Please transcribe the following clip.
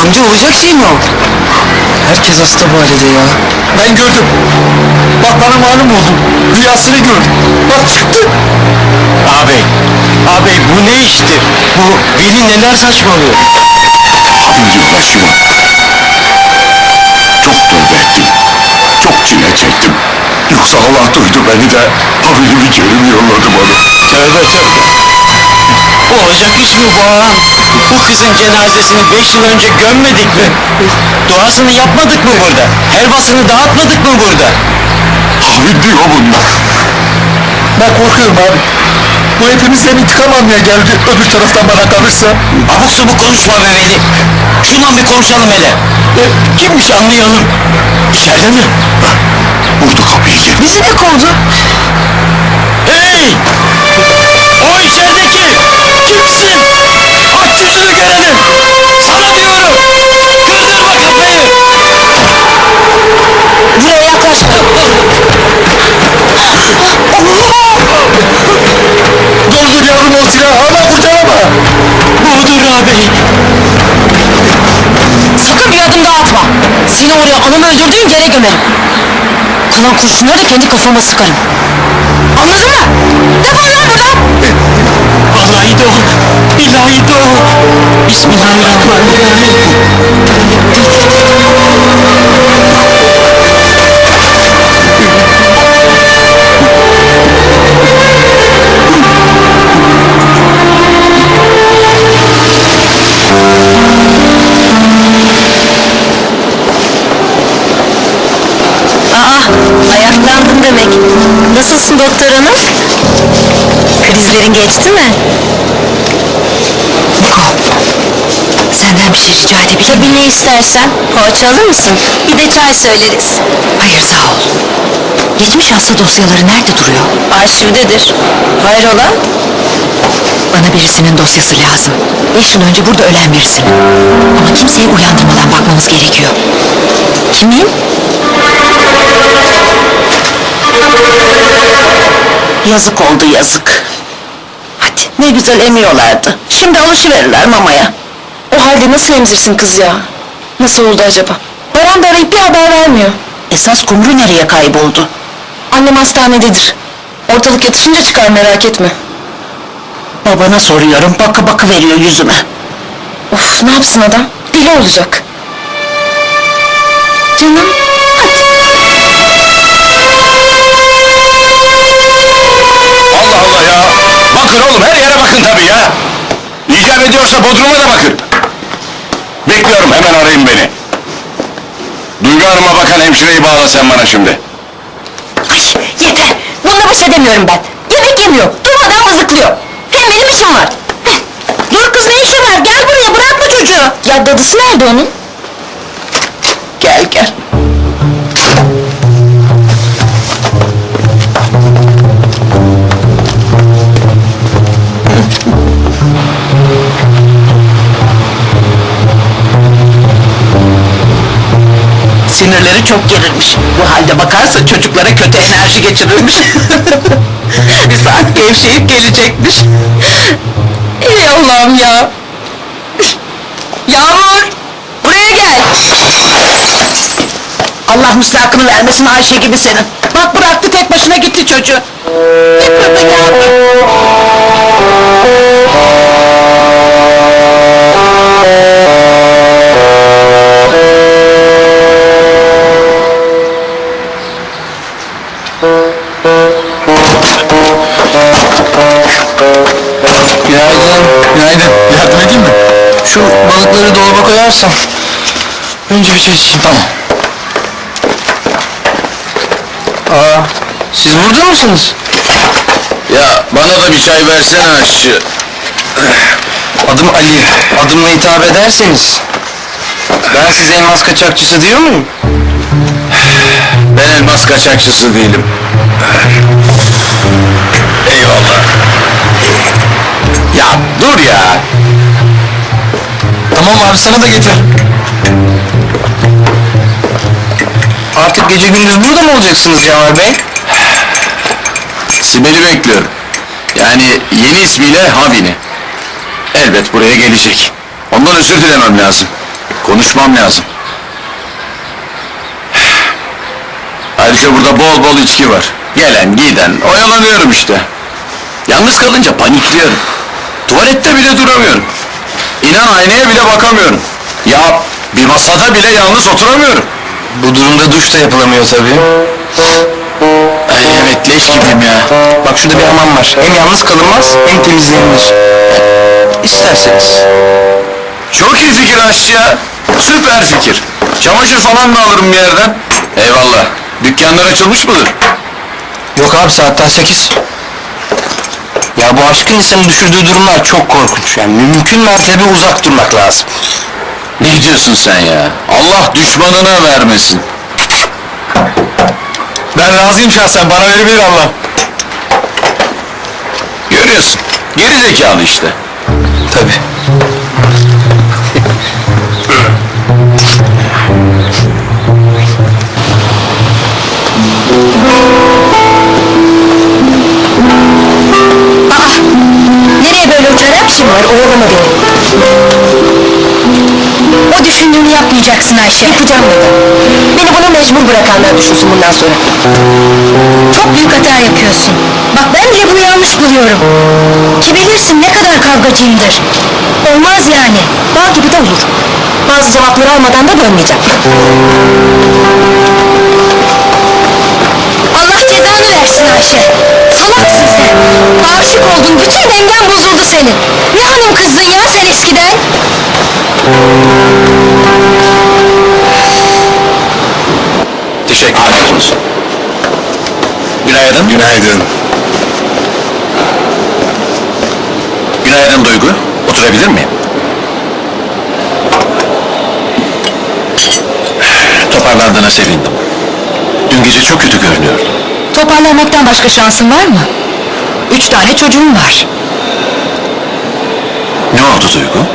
amca olacak şey mi o? Herkes hasta bu halde ya. Ben gördüm. Bak bana malum oldu. Rüyasını gördüm. Bak çıktı. Abi, abi bu ne iştir? Bu Veli neler saçmalıyor? Abicim başıma. Çok tövbe ettim. Çok çile çektim. Yoksa Allah duydu beni de haberimi Kerim yolladı bana. Tövbe tövbe. Olacak iş mi bu ağam? Bu kızın cenazesini beş yıl önce gömmedik mi? Duasını yapmadık mı burada? Helvasını dağıtmadık mı burada? Abi diyor bunlar. Ben korkuyorum abi. Bu hepimizden intikam almaya geldi. Öbür taraftan bana kalırsa. Abuk subuk konuşma be Veli. Şundan bir konuşalım hele. E, kimmiş anlayalım. İçeride mi? Vurdu kapıyı geri. Bizi ne kovdu? Hey! O içerideki! Kimsin? Aç yüzünü görelim! Sana diyorum! Kırdırma kapıyı! Buraya yaklaşma! Doldur yavrum o silahı ama kurtarama! Budur ağabey! Sakın bir adım daha atma. Seni oraya anamı öldürdüğün yere gömerim. Kalan kurşunları da kendi kafama sıkarım. Anladın mı? Defol lan buradan! Vallahi de o! Billahi de o! Bismillahirrahmanirrahim! Doktor hanım? Krizlerin geçti mi? Niko, senden bir şey rica edebilir miyim? Tabii ne istersen. Poğaça alır mısın? Bir de çay söyleriz. Hayır sağ ol. Geçmiş hasta dosyaları nerede duruyor? Arşivdedir. Hayrola? Bana birisinin dosyası lazım. Beş yıl önce burada ölen birisinin. Ama kimseyi uyandırmadan bakmamız gerekiyor. Kimin? Yazık oldu yazık. Hadi ne güzel emiyorlardı. Şimdi alışıverirler mamaya. O halde nasıl emzirsin kız ya? Nasıl oldu acaba? Baran da arayıp bir haber vermiyor. Esas kumru nereye kayboldu? Annem hastanededir. Ortalık yatışınca çıkar merak etme. Babana soruyorum bakı bakı veriyor yüzüme. Of ne yapsın adam? Deli olacak. Canım Bakın oğlum her yere bakın tabii ya. İcap ediyorsa Bodrum'a da bakın. Bekliyorum hemen arayın beni. Duygu Hanım'a bakan hemşireyi bağla sen bana şimdi. Ay, yeter. Bununla baş edemiyorum ben. Yemek yemiyor. Durmadan mızıklıyor. Hem benim işim var. Heh. Dur kız ne işin var? Gel buraya bırakma çocuğu. Ya dadısı nerede onun? Gel gel. Çok gerilmiş. Bu halde bakarsa çocuklara kötü enerji geçirirmiş. Bir saat gevşeyip gelecekmiş. Ey Allah'ım ya! Yağmur! Buraya gel! Allah müstahakını vermesin Ayşe gibi senin. Bak bıraktı tek başına gitti çocuğu. Yıkıldı Yağmur. Balıkları dolaba koyarsan. Önce bir çay içeyim. Tamam. Aa, siz burada mısınız? Ya bana da bir çay versene aşçı. Adım Ali. Adımla hitap ederseniz. Ben size elmas kaçakçısı diyor muyum? Ben elmas kaçakçısı değilim. Eyvallah. Ya dur ya. Tamam abi sana da getir. Artık gece gündüz burada mı olacaksınız Cemal Bey? Sibel'i bekliyorum. Yani yeni ismiyle Havini. Elbet buraya gelecek. Ondan özür dilemem lazım. Konuşmam lazım. Ayrıca burada bol bol içki var. Gelen giden oyalanıyorum işte. Yalnız kalınca panikliyorum. Tuvalette bile duramıyorum. İnan aynaya bile bakamıyorum. Ya bir masada bile yalnız oturamıyorum. Bu durumda duş da yapılamıyor tabii. Ay evet leş gibiyim ya. Bak şurada bir hamam var. Hem yalnız kalınmaz hem temizlenir. İsterseniz. Çok iyi fikir aşçı ya. Süper fikir. Çamaşır falan mı alırım bir yerden? Eyvallah. Dükkanlar açılmış mıdır? Yok abi saat daha sekiz. Ya bu aşkın insanı düşürdüğü durumlar çok korkunç. Yani mümkün mertebe uzak durmak lazım. Ne diyorsun sen ya? Allah düşmanına vermesin. Ben razıyım şahsen, bana verebilir Allah. Görüyorsun. Geri zekalı işte. Tabii. beni. O düşündüğünü yapmayacaksın Ayşe. Yapacağım dedi. Beni buna mecbur bırakanlar düşünsün bundan sonra. Çok büyük hata yapıyorsun. Bak ben bile bunu yanlış buluyorum. Ki bilirsin ne kadar kavgacıyımdır. Olmaz yani. Bal gibi de olur. Bazı cevapları almadan da dönmeyeceğim. Allah cezanı versin Ayşe. Salaksın sen. Aşık oldun, bütün dengen bozuldu senin. Teşekkür ederim. Günaydın. Günaydın. Günaydın Duygu. Oturabilir miyim? Toparlandığına sevindim. Dün gece çok kötü görünüyordun. Toparlanmaktan başka şansın var mı? Üç tane çocuğum var. Ne oldu Duygu?